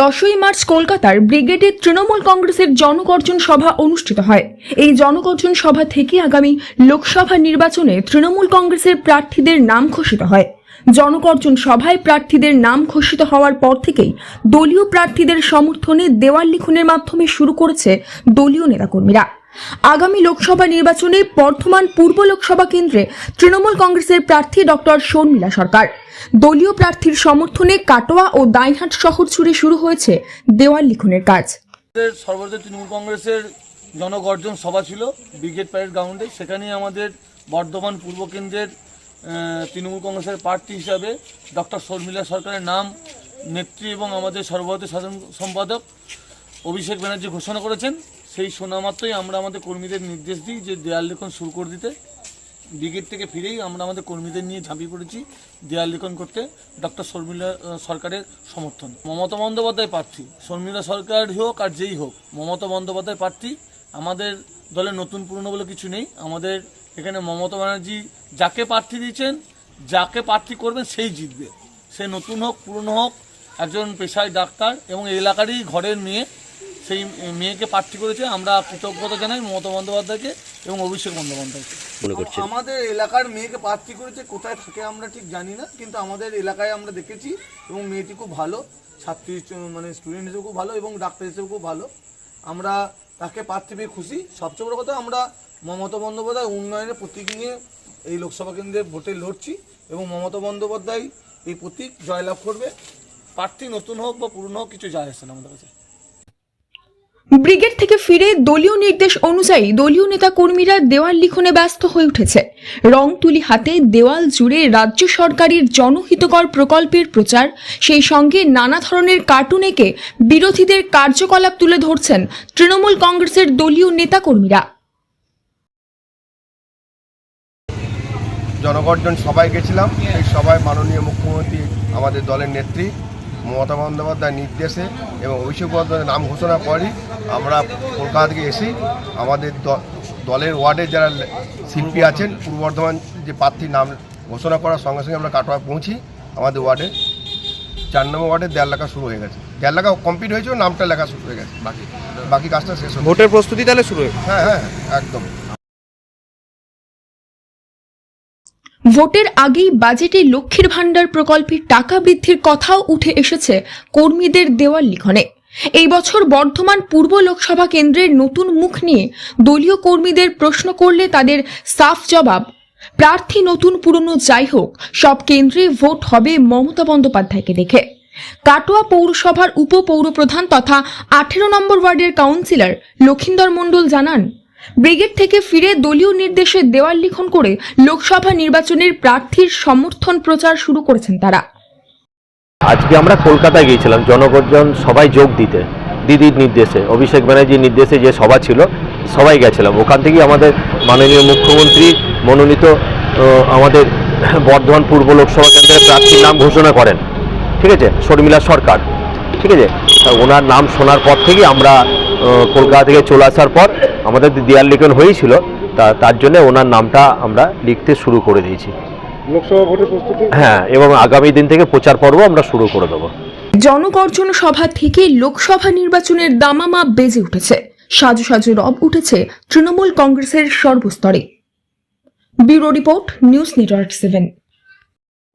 দশই মার্চ কলকাতার ব্রিগেডে তৃণমূল কংগ্রেসের জনকর্জন সভা অনুষ্ঠিত হয়। এই জনকর্জন সভা থেকে আগামী লোকসভা নির্বাচনে তৃণমূল কংগ্রেসের প্রার্থীদের নাম ঘোষিত হয়। জনকর্জন সভায় প্রার্থীদের নাম ঘোষিত হওয়ার পর থেকেই দলীয় প্রার্থীদের সমর্থনে দেওয়াল লিখনের মাধ্যমে শুরু করেছে দলীয় নেতাকর্মীরা। আগামী লোকসভা নির্বাচনে বর্ধমান পূর্ব লোকসভা কেন্দ্রে তৃণমূল কংগ্রেসের প্রার্থী ডক্টর শর্মিলা সরকার। দলীয় প্রার্থীর সমর্থনে কাটোয়া ও দাইহাট শহর জুড়ে শুরু হয়েছে দেওয়াল লিখনের কাজ। সর্বভারতীয় তৃণমূল কংগ্রেসের জনগর্জন সভা ছিল, ব্রিগেড প্যারেড গ্রাউন্ডে। সেখানে আমাদের বর্ধমান পূর্ব কেন্দ্রের তৃণমূল কংগ্রেসের প্রার্থী হিসাবে ডক্টর শর্মিলা সরকারের নাম, নেত্রী এবং আমাদের সর্বভারতীয় সাধারণ সম্পাদক অভিষেক ব্যানার্জি ঘোষণা করেছেন। সেই শোনা মাত্রই আমরা আমাদের কর্মীদের নির্দেশ দিই যে দেয়াল লিখন শুরু করে দিতে। ব্রিগেড থেকে ফিরেই আমরা আমাদের কর্মীদের নিয়ে ঝাঁপিয়ে পড়েছি দেয়াল লিখন করতে, ডক্টর শর্মিলা সরকারের সমর্থন। মমতা বন্দ্যোপাধ্যায় প্রার্থী, শর্মিলা সরকার হোক আর যেই হোক, মমতা বন্দ্যোপাধ্যায় প্রার্থী, আমাদের দলে নতুন পুরনো বলে কিছু নেই। আমাদের এখানে মমতা ব্যানার্জি যাকে প্রার্থী দিয়েছেন, যাকে প্রার্থী করবেন সেই জিতবে। সে নতুন হোক, পুরনো হোক, একজন পেশায় ডাক্তার এবং এলাকারই ঘরের মেয়ে সেই মেয়েকে প্রার্থী করেছে আমরা কৃতজ্ঞতা জানাই মমতা বন্দ্যোপাধ্যায়কে এবং অভিষেক বন্দ্যোপাধ্যায়কে। মনে আমাদের এলাকার মেয়েকে প্রার্থী করেছে কোথায় থাকে আমরা ঠিক জানি না কিন্তু আমাদের এলাকায় আমরা দেখেছি এবং মেয়েটি খুব ভালো ছাত্রী হিসেবে- মানে স্টুডেন্ট হিসেবে খুব ভালো এবং ডাক্তার হিসেবে খুব ভালো। আমরা তাকে প্রার্থী পেয়ে খুশি। সবচেয়ে বড় কথা আমরা মমতা বন্দ্যোপাধ্যায় উন্নয়নের প্রতীক নিয়ে এই লোকসভা কেন্দ্রে ভোটে লড়ছি এবং মমতা বন্দ্যোপাধ্যায় এই প্রতীক জয়লাভ করবে। প্রার্থী নতুন হোক বা পুরনো হোক কিছু যায় আসে না আমাদের কাছে। ব্রিগেড থেকে ফিরে দলীয় নির্দেশ অনুযায়ী দলীয় নেতা কর্মীরা দেওয়াল লিখনে ব্যস্ত হয়ে উঠেছে। রং তুলি হাতে দেওয়াল জুড়ে রাজ্য সরকারের জনহিতকর প্রকল্পের প্রচার, সেই সঙ্গে নানা ধরনের কার্টুন এঁকে বিরোধীদের কার্যকলাপ তুলে ধরছেন তৃণমূল কংগ্রেসের দলীয় নেতাকর্মীরা। জনগর্জন সবাই গেছিলাম সেই সভায় মাননীয় মুখ্যমন্ত্রী, আমাদের দলের নেত্রী। মমতা বন্দ্যোপাধ্যায়ের নির্দেশে এবং অভিষেক বন্দ্যোপাধ্যায়ের নাম ঘোষণা পরই আমরা কলকাতা থেকে এসে আমাদের দ- দলের ওয়ার্ডের যারা শিল্পী আছেন পূর্ব বর্ধমান যে প্রার্থীর নাম ঘোষণা করার সঙ্গে সঙ্গে আমরা কাটোয়া পৌঁছি আমাদের ওয়ার্ডে। চার নম্বর ওয়ার্ডে দেড় লেখা শুরু হয়ে গেছে। দেড় লেখা কমপ্লিট হয়েছে নামটা লেখা শুরু হয়ে গেছে। বাকি বাকি কাজটা শেষ ভোটের প্রস্তুতি তাহলে শুরু হয়ে হ্যাঁ হ্যাঁ একদম। ভোটের আগেই বাজেটে লক্ষ্মীর ভাণ্ডার প্রকল্পের টাকা বৃদ্ধির কথাও উঠে এসেছে কর্মীদের দেওয়াল লিখনে। এই বছর বর্ধমান পূর্ব লোকসভা কেন্দ্রের নতুন মুখ নিয়ে দলীয় কর্মীদের প্রশ্ন করলে তাদের সাফ জবাব, প্রার্থী নতুন পুরনো যাই হোক, সব কেন্দ্রে ভোট হবে মমতা বন্দ্যোপাধ্যায়কে দেখে। কাটোয়া পৌরসভার উপপৌরপ্রধান তথা আঠেরো নম্বর ওয়ার্ডের কাউন্সিলর লক্ষিন্দর মণ্ডল জানান ব্রিগেড থেকে ফিরে দলীয় নির্দেশে দেওয়াল লিখন করে লোকসভা নির্বাচনের প্রার্থীর সমর্থন প্রচার শুরু করেছেন তারা। আজকে আমরা কলকাতায় গিয়েছিলাম জনগর্জন সবাই যোগ দিতে, দিদির নির্দেশে, অভিষেক ব্যানার্জির নির্দেশে যে সভা ছিল, সবাই গেছিলাম। ওখান থেকেই আমাদের মাননীয় মুখ্যমন্ত্রী মনোনীত আমাদের বর্ধমান পূর্ব লোকসভা কেন্দ্রের প্রার্থীর নাম ঘোষণা করেন। ঠিক আছে? শর্মিলা সরকার। ঠিক আছে? ওনার নাম শোনার পর থেকেই আমরা কলকাতা থেকে চলে আসার পর আমাদের দেয়াল লিখন হয়েছিল তা তার জন্য ওনার নামটা আমরা লিখতে শুরু করে দিয়েছি। লোকসভা ভোটের প্রস্তুতি? হ্যাঁ এবং আগামী দিন থেকে প্রচার পর্ব আমরা শুরু করে দেবো। জনগর্জন সভা থেকে লোকসভা নির্বাচনের দামামা বেজে উঠেছে। সাজু সাজু রব উঠেছে তৃণমূল কংগ্রেসের সর্বস্তরে। Bureau report news network seven.